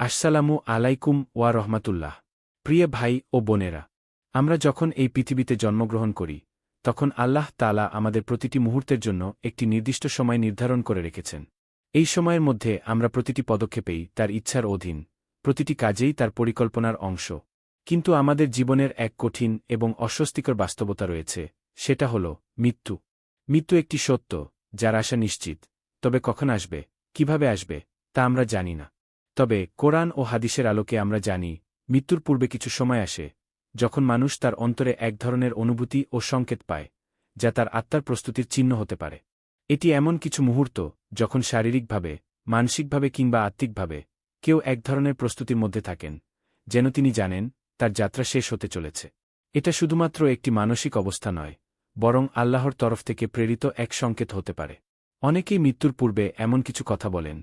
আসসালামু আলাইকুম ওয়া রহমাতুল্লাহ। প্রিয় ভাই ও বোনেরা, আমরা যখন এই পৃথিবীতে জন্মগ্রহণ করি, তখন আল্লাহ তালা আমাদের প্রতিটি মুহূর্তের জন্য একটি নির্দিষ্ট সময় নির্ধারণ করে রেখেছেন। এই সময়ের মধ্যে আমরা প্রতিটি পদক্ষেপেই তার ইচ্ছার অধীন, প্রতিটি কাজেই তার পরিকল্পনার অংশ। কিন্তু আমাদের জীবনের এক কঠিন এবং অস্বস্তিকর বাস্তবতা রয়েছে, সেটা হল মৃত্যু। মৃত্যু একটি সত্য, যার আশা নিশ্চিত, তবে কখন আসবে, কীভাবে আসবে, তা আমরা জানি না। তবে কোরআন ও হাদিসের আলোকে আমরা জানি, মৃত্যুর পূর্বে কিছু সময় আসে, যখন মানুষ তার অন্তরে এক ধরনের অনুভূতি ও সংকেত পায়, যা তার আত্মার প্রস্তুতির চিহ্ন হতে পারে। এটি এমন কিছু মুহূর্ত, যখন শারীরিকভাবে, মানসিকভাবে কিংবা আত্মিকভাবে, কেউ এক ধরনের প্রস্তুতির মধ্যে থাকেন, যেন তিনি জানেন, তার যাত্রা শেষ হতে চলেছে। এটা শুধুমাত্র একটি মানসিক অবস্থা নয়, বরং আল্লাহর তরফ থেকে প্রেরিত এক সংকেত হতে পারে। অনেকেই মৃত্যুর পূর্বে এমন কিছু কথা বলেন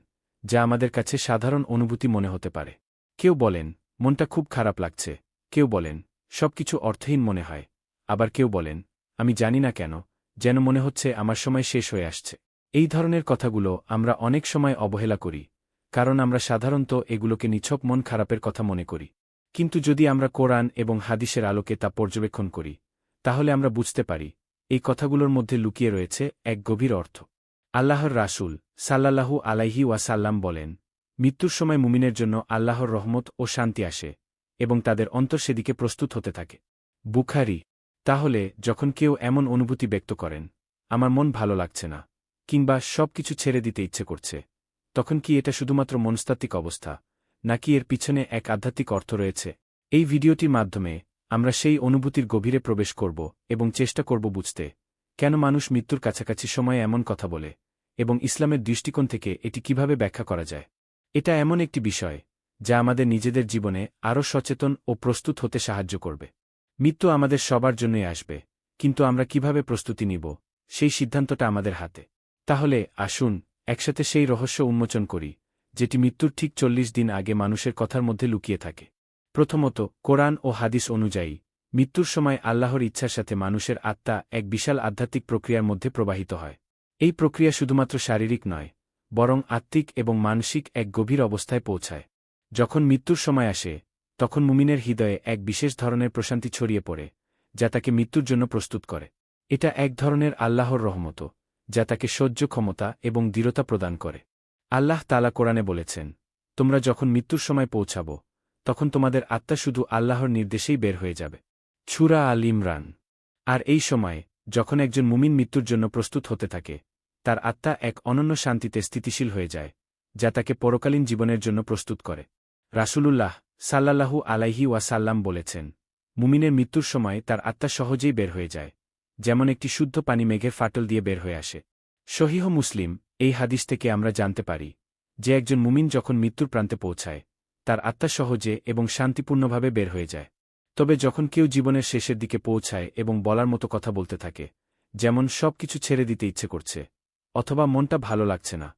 যা আমাদের কাছে সাধারণ অনুভূতি মনে হতে পারে। কেউ বলেন, মনটা খুব খারাপ লাগছে। কেউ বলেন, সবকিছু অর্থহীন মনে হয়। আবার কেউ বলেন, আমি জানি না কেন, যেন মনে হচ্ছে আমার সময় শেষ হয়ে আসছে। এই ধরনের কথাগুলো আমরা অনেক সময় অবহেলা করি, কারণ আমরা সাধারণত এগুলোকে নিছক মন খারাপের কথা মনে করি। কিন্তু যদি আমরা কোরআন এবং হাদিসের আলোকে তা পর্যবেক্ষণ করি, তাহলে আমরা বুঝতে পারি, এই কথাগুলোর মধ্যে লুকিয়ে রয়েছে এক গভীর অর্থ। আল্লাহর রাসূল সাল্লাল্লাহু আলাইহি ওয়াসাল্লাম বলেন, মৃত্যুর সময় মুমিনের জন্য আল্লাহর রহমত ও শান্তি আসে এবং তাদের অন্তর সেদিকে প্রস্তুত হতে থাকে। বুখারি, তাহলে যখন কেউ এমন অনুভূতি ব্যক্ত করেন, আমার মন ভালো লাগছে না কিংবা সব কিছু ছেড়ে দিতে ইচ্ছে করছে তখন কি এটা শুধুমাত্র মনস্তাত্ত্বিক অবস্থা, নাকি এর পিছনে এক আধ্যাত্মিক অর্থ রয়েছে? এই ভিডিওটির মাধ্যমে আমরা সেই অনুভূতির গভীরে প্রবেশ করব এবং চেষ্টা করব বুঝতে, কেন মানুষ মৃত্যুর কাছাকাছি সময়ে এমন কথা বলে। এবং ইসলামের দৃষ্টিকোণ থেকে এটি কীভাবে ব্যাখ্যা করা যায়। এটা এমন একটি বিষয়, যা আমাদের নিজেদের জীবনে আরও সচেতন ও প্রস্তুত হতে সাহায্য করবে। মৃত্যু আমাদের সবার জন্যই আসবে, কিন্তু আমরা কীভাবে প্রস্তুতি নিব, সেই সিদ্ধান্তটা আমাদের হাতে। তাহলে আসুন, একসাথে সেই রহস্য উন্মোচন করি, যেটি মৃত্যুর ঠিক চল্লিশ দিন আগে মানুষের কথার মধ্যে লুকিয়ে থাকে। প্রথমত, কোরআন ও হাদিস অনুযায়ী, মৃত্যুর সময় আল্লাহর ইচ্ছার সাথে মানুষের আত্মা এক বিশাল আধ্যাত্মিক প্রক্রিয়ার মধ্যে প্রবাহিত হয়। এই প্রক্রিয়া শুধুমাত্র শারীরিক নয়, বরং আত্মিক এবং মানসিক এক গভীর অবস্থায় পৌঁছায়। যখন মৃত্যুর সময় আসে, তখন মুমিনের হৃদয়ে এক বিশেষ ধরনের প্রশান্তি ছড়িয়ে পড়ে, যা তাকে মৃত্যুর জন্য প্রস্তুত করে। এটা এক ধরনের আল্লাহর রহমত যা তাকে সহ্য ক্ষমতা এবং দৃঢ়তা প্রদান করে। আল্লাহ তালা কোরআনে বলেছেন, তোমরা যখন মৃত্যুর সময় পৌঁছাব, তখন তোমাদের আত্মা শুধু আল্লাহর নির্দেশেই বের হয়ে যাবে। ছুরা আল ইমরান। আর এই সময় যখন একজন মুমিন মৃত্যুর জন্য প্রস্তুত হতে থাকে, তার আত্মা এক অনন্য শান্তিতে স্থিতিশীল হয়ে যায়, যা তাকে পরকালীন জীবনের জন্য প্রস্তুত করে। রাসূলুল্লাহ সাল্লাল্লাহু আলাইহি ওয়াসাল্লাম বলেছেন, মুমিনের মৃত্যুর সময় তার আত্মা সহজেই বের হয়ে যায়, যেমন একটি শুদ্ধ পানি মেঘের ফাটল দিয়ে বের হয়ে আসে। সহিহ মুসলিম, এই হাদিস থেকে আমরা জানতে পারি, যে একজন মুমিন যখন মৃত্যুর প্রান্তে পৌঁছায়, তার আত্মা সহজে এবং শান্তিপূর্ণভাবে বের হয়ে যায়। তবে যখন কেউ জীবনের শেষের দিকে পৌঁছায় এবং বলার মতো কথা বলতে থাকে, যেমন সব কিছু ছেড়ে দিতে ইচ্ছে করছে, অথবা মনটা ভালো লাগছে না,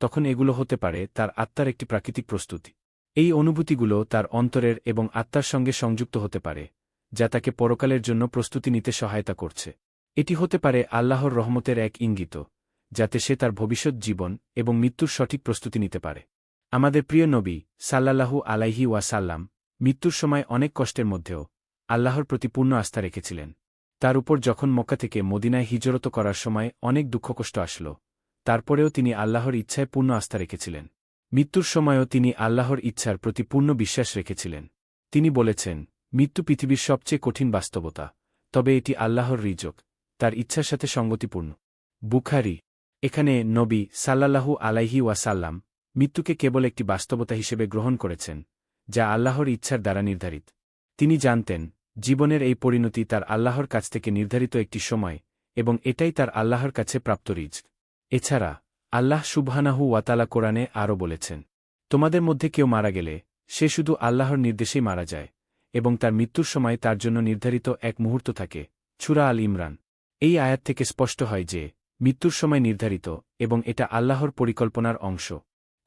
তখন এগুলো হতে পারে তার আত্মার একটি প্রাকৃতিক প্রস্তুতি। এই অনুভূতিগুলো তার অন্তরের এবং আত্মার সঙ্গে সংযুক্ত হতে পারে, যা তাকে পরকালের জন্য প্রস্তুতি নিতে সহায়তা করছে। এটি হতে পারে আল্লাহর রহমতের এক ইঙ্গিত, যাতে সে তার ভবিষ্যৎ জীবন এবং মৃত্যুর সঠিক প্রস্তুতি নিতে পারে। আমাদের প্রিয় নবী সাল্লাল্লাহু আলাইহি ওয়াসাল্লাম মৃত্যুর সময় অনেক কষ্টের মধ্যেও আল্লাহর প্রতি পূর্ণ আস্থা রেখেছিলেন। তার উপর যখন মক্কা থেকে মদিনায় হিজরত করার সময় অনেক দুঃখকষ্ট আসল, তারপরেও তিনি আল্লাহর ইচ্ছায় পূর্ণ আস্থা রেখেছিলেন। মৃত্যুর সময়ও তিনি আল্লাহর ইচ্ছার প্রতি পূর্ণ বিশ্বাস রেখেছিলেন। তিনি বলেছেন, মৃত্যু পৃথিবীর সবচেয়ে কঠিন বাস্তবতা, তবে এটি আল্লাহর রিজক, তার ইচ্ছার সাথে সঙ্গতিপূর্ণ। বুখারি, এখানে নবী সাল্লাল্লাহু আলাইহি ওয়াসাল্লাম মৃত্যুকে কেবল একটি বাস্তবতা হিসেবে গ্রহণ করেছেন যা আল্লাহর ইচ্ছার দ্বারা নির্ধারিত। তিনি জানতেন, জীবনের এই পরিণতি তার আল্লাহর কাছ থেকে নির্ধারিত একটি সময়, এবং এটাই তার আল্লাহর কাছে প্রাপ্ত রিজ এছাড়া, আল্লাহ সুবহানাহু ওয়াতালা কোরআনে আরও বলেছেন, তোমাদের মধ্যে কেউ মারা গেলে, সে শুধু আল্লাহর নির্দেশেই মারা যায়, এবং তার মৃত্যুর সময় তার জন্য নির্ধারিত এক মুহূর্ত থাকে ছুরা আল ইমরান। এই আয়াত থেকে স্পষ্ট হয় যে, মৃত্যুর সময় নির্ধারিত, এবং এটা আল্লাহর পরিকল্পনার অংশ।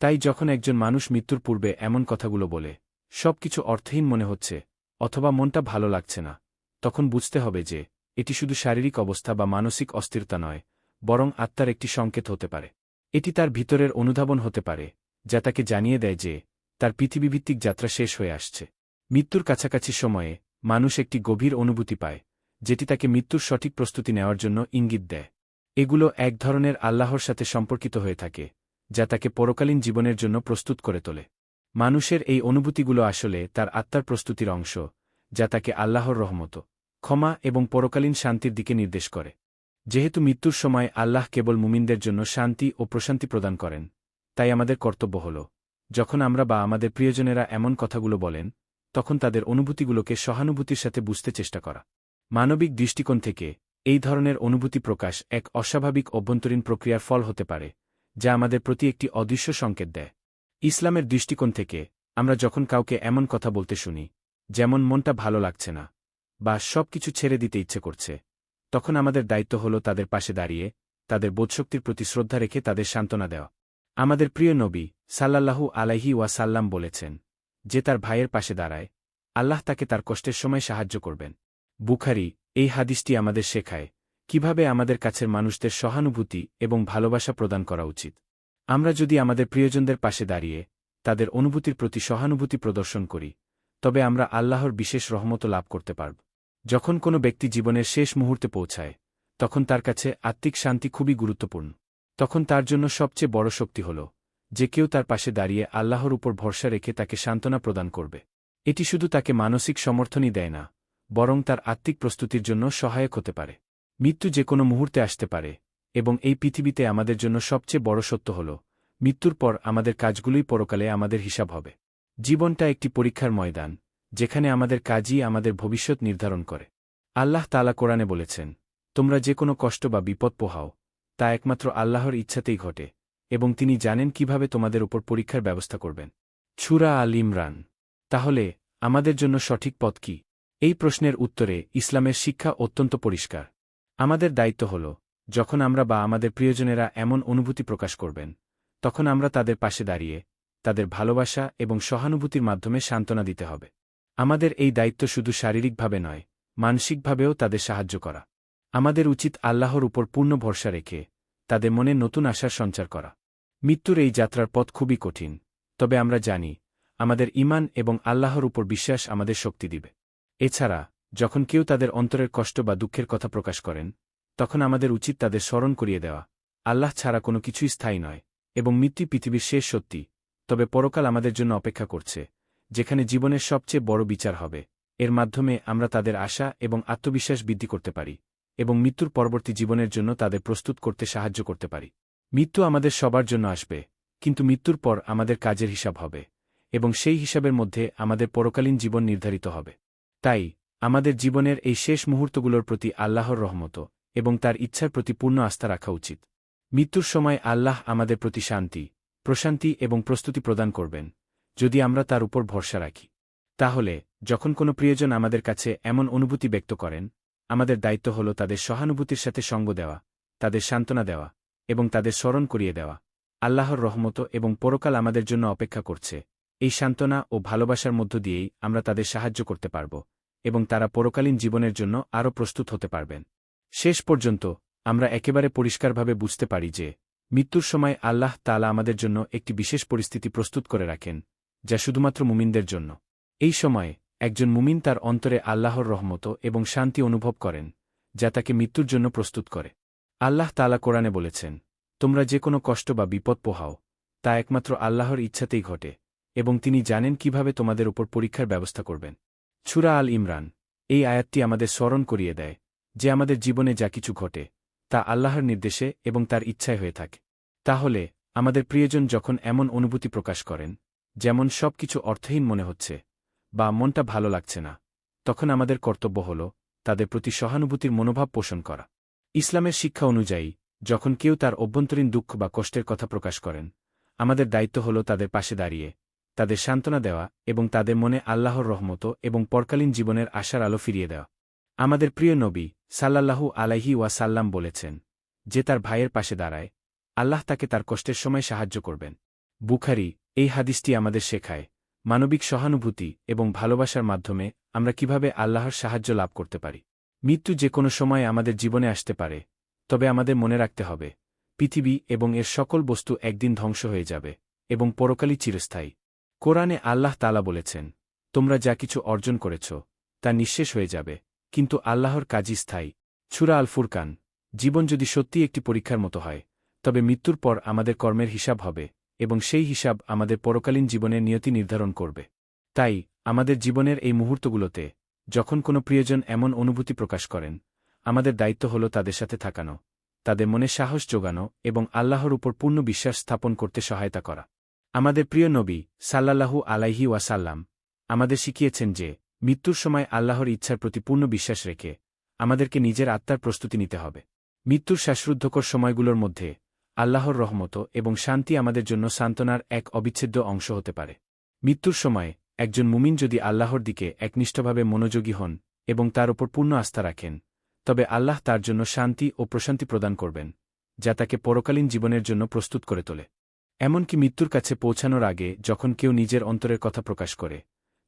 তাই যখন একজন মানুষ মৃত্যুর পূর্বে এমন কথাগুলো বলে সব কিছু অর্থহীন মনে হচ্ছে, অথবা মনটা ভালো লাগছে না। তখন বুঝতে হবে যে, এটি শুধু শারীরিক অবস্থা বা মানসিক অস্থিরতা নয়, বরং আত্মার একটি সংকেত হতে পারে। এটি তার ভিতরের অনুধাবন হতে পারে, যা তাকে জানিয়ে দেয় যে, তার পৃথিবীভিত্তিক যাত্রা শেষ হয়ে আসছে। মৃত্যুর কাছাকাছি সময়ে, মানুষ একটি গভীর অনুভূতি পায়, যেটি তাকে মৃত্যুর সঠিক প্রস্তুতি নেওয়ার জন্য ইঙ্গিত দেয়। এগুলো এক ধরনের আল্লাহর সাথে সম্পর্কিত হয়ে থাকে, যা তাকে পরকালীন জীবনের জন্য প্রস্তুত করে তোলে। মানুষের এই অনুভূতিগুলো আসলে তার আত্মার প্রস্তুতির অংশ, যা তাকে আল্লাহর রহমত, ক্ষমা এবং পরকালীন শান্তির দিকে নির্দেশ করে। যেহেতু মৃত্যুর সময় আল্লাহ কেবল মুমিনদের জন্য শান্তি ও প্রশান্তি প্রদান করেন, তাই আমাদের কর্তব্য হল, যখন আমরা বা আমাদের প্রিয়জনেরা এমন কথাগুলো বলেন, তখন তাদের অনুভূতিগুলোকে সহানুভূতির সাথে বুঝতে চেষ্টা করা। মানবিক দৃষ্টিকোণ থেকে, এই ধরনের অনুভূতি প্রকাশ এক অস্বাভাবিক অভ্যন্তরীণ প্রক্রিয়ার ফল হতে পারে, যা আমাদের প্রতি একটি অদৃশ্য সংকেত দেয়। ইসলামের দৃষ্টিকোণ থেকে, আমরা যখন কাউকে এমন কথা বলতে শুনি, যেমন মনটা ভালো লাগছে না, বা সব কিছু ছেড়ে দিতে ইচ্ছে করছে, তখন আমাদের দায়িত্ব হল তাদের পাশে দাঁড়িয়ে, তাদের বোধশক্তির প্রতি শ্রদ্ধা রেখে তাদের সান্ত্বনা দেওয়া। আমাদের প্রিয় নবী সাল্লাল্লাহু আলাইহি ওয়াসাল্লাম বলেছেন, যে তার ভাইয়ের পাশে দাঁড়ায়, আল্লাহ তাকে তার কষ্টের সময় সাহায্য করবেন। বুখারি এই হাদিসটি আমাদের শেখায় কীভাবে আমাদের কাছের মানুষদের সহানুভূতি এবং ভালোবাসা প্রদান করা উচিত। আমরা যদি আমাদের প্রিয়জনদের পাশে দাঁড়িয়ে তাদের অনুভূতির প্রতি সহানুভূতি প্রদর্শন করি, তবে আমরা আল্লাহর বিশেষ রহমত লাভ করতে পারব। যখন কোনো ব্যক্তি জীবনের শেষ মুহূর্তে পৌঁছায়, তখন তার কাছে আত্মিক শান্তি খুবই গুরুত্বপূর্ণ। তখন তার জন্য সবচেয়ে বড় শক্তি হল যে কেউ তার পাশে দাঁড়িয়ে আল্লাহর উপর ভরসা রেখে তাকে সান্ত্বনা প্রদান করবে। এটি শুধু তাকে মানসিক সমর্থনই দেয় না, বরং তার আত্মিক প্রস্তুতির জন্য সহায়ক হতে পারে। মৃত্যু যে কোনো মুহূর্তে আসতে পারে এবং এই পৃথিবীতে আমাদের জন্য সবচেয়ে বড় সত্য হল, মৃত্যুর পর আমাদের কাজগুলোই পরকালে আমাদের হিসাব হবে। জীবনটা একটি পরীক্ষার ময়দান, যেখানে আমাদের কাজই আমাদের ভবিষ্যৎ নির্ধারণ করে। আল্লাহ তালা কোরআনে বলেছেন, তোমরা যে কোনো কষ্ট বা বিপদ পোহাও, তা একমাত্র আল্লাহর ইচ্ছাতেই ঘটে, এবং তিনি জানেন কীভাবে তোমাদের উপর পরীক্ষার ব্যবস্থা করবেন। ছুরা আল ইমরান, তাহলে আমাদের জন্য সঠিক পথ কি? এই প্রশ্নের উত্তরে ইসলামের শিক্ষা অত্যন্ত পরিষ্কার। আমাদের দায়িত্ব হল যখন আমরা বা আমাদের প্রিয়জনেরা এমন অনুভূতি প্রকাশ করবেন, তখন আমরা তাদের পাশে দাঁড়িয়ে, তাদের ভালোবাসা এবং সহানুভূতির মাধ্যমে সান্ত্বনা দিতে হবে। আমাদের এই দায়িত্ব শুধু শারীরিকভাবে নয়, মানসিকভাবেও তাদের সাহায্য করা। আমাদের উচিত আল্লাহর উপর পূর্ণ ভরসা রেখে, তাদের মনে নতুন আশার সঞ্চার করা। মৃত্যুর এই যাত্রার পথ খুবই কঠিন, তবে আমরা জানি, আমাদের ইমান এবং আল্লাহর উপর বিশ্বাস আমাদের শক্তি দিবে। এছাড়া, যখন কেউ তাদের অন্তরের কষ্ট বা দুঃখের কথা প্রকাশ করেন তখন আমাদের উচিত তাদের স্মরণ করিয়ে দেওয়া। আল্লাহ ছাড়া কোনো কিছুই স্থায়ী নয়, এবং মৃত্যু পৃথিবীর শেষ সত্যি, তবে পরকাল আমাদের জন্য অপেক্ষা করছে, যেখানে জীবনের সবচেয়ে বড় বিচার হবে। এর মাধ্যমে আমরা তাদের আশা এবং আত্মবিশ্বাস বৃদ্ধি করতে পারি, এবং মৃত্যুর পরবর্তী জীবনের জন্য তাদের প্রস্তুত করতে সাহায্য করতে পারি। মৃত্যু আমাদের সবার জন্য আসবে, কিন্তু মৃত্যুর পর আমাদের কাজের হিসাব হবে, এবং সেই হিসাবের মধ্যে আমাদের পরকালীন জীবন নির্ধারিত হবে। তাই, আমাদের জীবনের এই শেষ মুহূর্তগুলোর প্রতি আল্লাহর রহমত। এবং তার ইচ্ছার প্রতি পূর্ণ আস্থা রাখা উচিত। মৃত্যুর সময় আল্লাহ আমাদের প্রতি শান্তি, প্রশান্তি এবং প্রস্তুতি প্রদান করবেন, যদি আমরা তার উপর ভরসা রাখি। তাহলে, যখন কোনো প্রিয়জন আমাদের কাছে এমন অনুভূতি ব্যক্ত করেন, আমাদের দায়িত্ব হল তাদের সহানুভূতির সাথে সঙ্গ দেওয়া, তাদের সান্ত্বনা দেওয়া এবং তাদের স্মরণ করিয়ে দেওয়া। আল্লাহর রহমত এবং পরকাল আমাদের জন্য অপেক্ষা করছে। এই সান্ত্বনা ও ভালোবাসার মধ্য দিয়েই আমরা তাদের সাহায্য করতে পারব এবং তারা পরকালীন জীবনের জন্য আরও প্রস্তুত হতে পারবেন। শেষ পর্যন্ত, আমরা একেবারে পরিষ্কারভাবে বুঝতে পারি যে, মৃত্যুর সময় আল্লাহ তালা আমাদের জন্য একটি বিশেষ পরিস্থিতি প্রস্তুত করে রাখেন, যা শুধুমাত্র মুমিনদের জন্য। এই সময়ে, একজন মুমিন তার অন্তরে আল্লাহর রহমত এবং শান্তি অনুভব করেন, যা তাকে মৃত্যুর জন্য প্রস্তুত করে। আল্লাহ তালা কোরআনে বলেছেন, তোমরা যে কোনো কষ্ট বা বিপদ পোহাও, তা একমাত্র আল্লাহর ইচ্ছাতেই ঘটে, এবং তিনি জানেন কীভাবে তোমাদের উপর পরীক্ষার ব্যবস্থা করবেন। ছুরা আল ইমরান, এই আয়াতটি আমাদের স্মরণ করিয়ে দেয় যে আমাদের জীবনে যা কিছু ঘটে, তা আল্লাহর নির্দেশে এবং তার ইচ্ছায় হয়ে থাকে। তাহলে, আমাদের প্রিয়জন যখন এমন অনুভূতি প্রকাশ করেন, যেমন সব কিছু অর্থহীন মনে হচ্ছে, বা মনটা ভালো লাগছে না, তখন আমাদের কর্তব্য হল তাদের প্রতি সহানুভূতির মনোভাব পোষণ করা। ইসলামের শিক্ষা অনুযায়ী, যখন কেউ তার অভ্যন্তরীণ দুঃখ বা কষ্টের কথা প্রকাশ করেন, আমাদের দায়িত্ব হল তাদের পাশে দাঁড়িয়ে, তাদের সান্ত্বনা দেওয়া এবং তাদের মনে আল্লাহর রহমত এবং পরকালীন জীবনের আশার আলো ফিরিয়ে দেওয়া। আমাদের প্রিয় নবী সাল্লাল্লাহু আলাইহি ওয়াসাল্লাম বলেছেন, যে তার ভাইয়ের পাশে দাঁড়ায়, আল্লাহ তাকে তার কষ্টের সময় সাহায্য করবেন। বুখারি, এই হাদিসটি আমাদের শেখায়, মানবিক সহানুভূতি এবং ভালোবাসার মাধ্যমে আমরা কীভাবে আল্লাহর সাহায্য লাভ করতে পারি। মৃত্যু যে কোনো সময় আমাদের জীবনে আসতে পারে, তবে আমাদের মনে রাখতে হবে, পৃথিবী এবং এর সকল বস্তু একদিন ধ্বংস হয়ে যাবে এবং পরকালই চিরস্থায়ী। কোরআনে আল্লাহ তালা বলেছেন, তোমরা যা কিছু অর্জন করেছ, তা নিঃশেষ হয়ে যাবে কিন্তু আল্লাহর কাজই স্থায়ী। ছুরা আল ফুরকান জীবন যদি সত্যি একটি পরীক্ষার মতো হয়, তবে মৃত্যুর পর আমাদের কর্মের হিসাব হবে, এবং সেই হিসাব আমাদের পরকালীন জীবনের নিয়তি নির্ধারণ করবে। তাই, আমাদের জীবনের এই মুহূর্তগুলোতে, যখন কোনো প্রিয়জন এমন অনুভূতি প্রকাশ করেন, আমাদের দায়িত্ব হল তাদের সাথে থাকানো, তাদের মনে সাহস যোগানো এবং আল্লাহর উপর পূর্ণ বিশ্বাস স্থাপন করতে সহায়তা করা। আমাদের প্রিয় নবী সাল্লাল্লাহু আলাইহি ওয়াসাল্লাম আমাদের শিখিয়েছেন যে মৃত্যুর সময় আল্লাহর ইচ্ছার প্রতি পূর্ণ বিশ্বাস রেখে আমাদেরকে নিজের আত্মার প্রস্তুতি নিতে হবে। মৃত্যুর শ্বাসরুদ্ধকর সময়গুলোর মধ্যে আল্লাহর রহমত এবং শান্তি আমাদের জন্য সান্ত্বনার এক অবিচ্ছেদ্য অংশ হতে পারে। মৃত্যুর সময় একজন মুমিন যদি আল্লাহর দিকে একনিষ্ঠভাবে মনোযোগী হন এবং তার ওপর পূর্ণ আস্থা রাখেন, তবে আল্লাহ তার জন্য শান্তি ও প্রশান্তি প্রদান করবেন, যা তাকে পরকালীন জীবনের জন্য প্রস্তুত করে তোলে। এমনকি মৃত্যুর কাছে পৌঁছানোর আগে যখন কেউ নিজের অন্তরের কথা প্রকাশ করে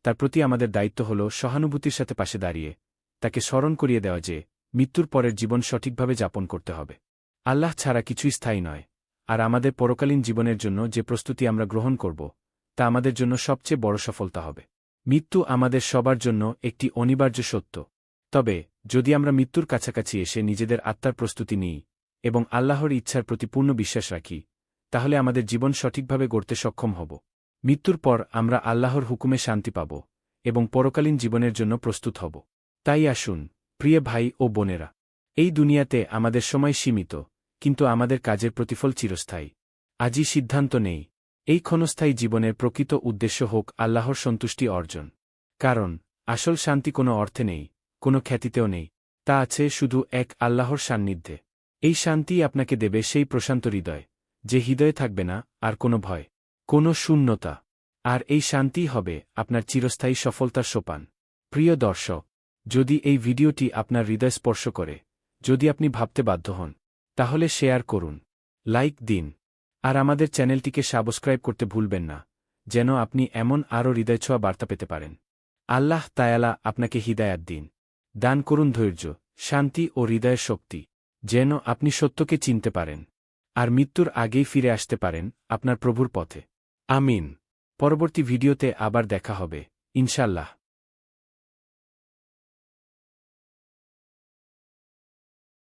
তার প্রতি আমাদের দায়িত্ব হল সহানুভূতির সাথে পাশে দাঁড়িয়ে, তাকে স্মরণ করিয়ে দেওয়া যে, মৃত্যুর পরের জীবন সঠিকভাবে যাপন করতে হবে। আল্লাহ ছাড়া কিছুই স্থায়ী নয়, আর আমাদের পরকালীন জীবনের জন্য যে প্রস্তুতি আমরা গ্রহণ করব, তা আমাদের জন্য সবচেয়ে বড় সফলতা হবে। মৃত্যু আমাদের সবার জন্য একটি অনিবার্য সত্য। তবে, যদি আমরা মৃত্যুর কাছাকাছি এসে নিজেদের আত্মার প্রস্তুতি নিই এবং আল্লাহর ইচ্ছার প্রতি পূর্ণ বিশ্বাস রাখি, তাহলে আমাদের জীবন সঠিকভাবে গড়তে সক্ষম হব। মৃত্যুর পর আমরা আল্লাহর হুকুমে শান্তি পাব এবং পরকালীন জীবনের জন্য প্রস্তুত হব। তাই আসুন, প্রিয় ভাই ও বোনেরা, এই দুনিয়াতে আমাদের সময় সীমিত, কিন্তু আমাদের কাজের প্রতিফল চিরস্থায়ী। আজই সিদ্ধান্ত নেই, এই ক্ষণস্থায়ী জীবনের প্রকৃত উদ্দেশ্য হোক আল্লাহর সন্তুষ্টি অর্জন। কারণ, আসল শান্তি কোনো অর্থে নেই, কোনো খ্যাতিতেও নেই, তা আছে শুধু এক আল্লাহর সান্নিধ্যে। এই শান্তিই আপনাকে দেবে সেই প্রশান্ত হৃদয়, যে হৃদয়ে থাকবে না আর কোনো ভয়। কোনো শূন্যতা। আর এই শান্তিই হবে আপনার চিরস্থায়ী সফলতার সোপান। প্রিয় দর্শক, যদি এই ভিডিওটি আপনার হৃদয় স্পর্শ করে, যদি আপনি ভাবতে বাধ্য হন, তাহলে শেয়ার করুন, লাইক দিন, আর আমাদের চ্যানেলটিকে সাবস্ক্রাইব করতে ভুলবেন না, যেন আপনি এমন আরও হৃদয়ছোঁয়া বার্তা পেতে পারেন। আল্লাহ তায়ালা আপনাকে হিদায়াত দিন। দান করুন ধৈর্য, শান্তি ও হৃদয়ের শক্তি, যেন আপনি সত্যকে চিনতে পারেন, আর মৃত্যুর আগেই ফিরে আসতে পারেন আপনার প্রভুর পথে। আমিন। পরবর্তী ভিডিওতে আবার দেখা হবে। ইনশাল্লাহ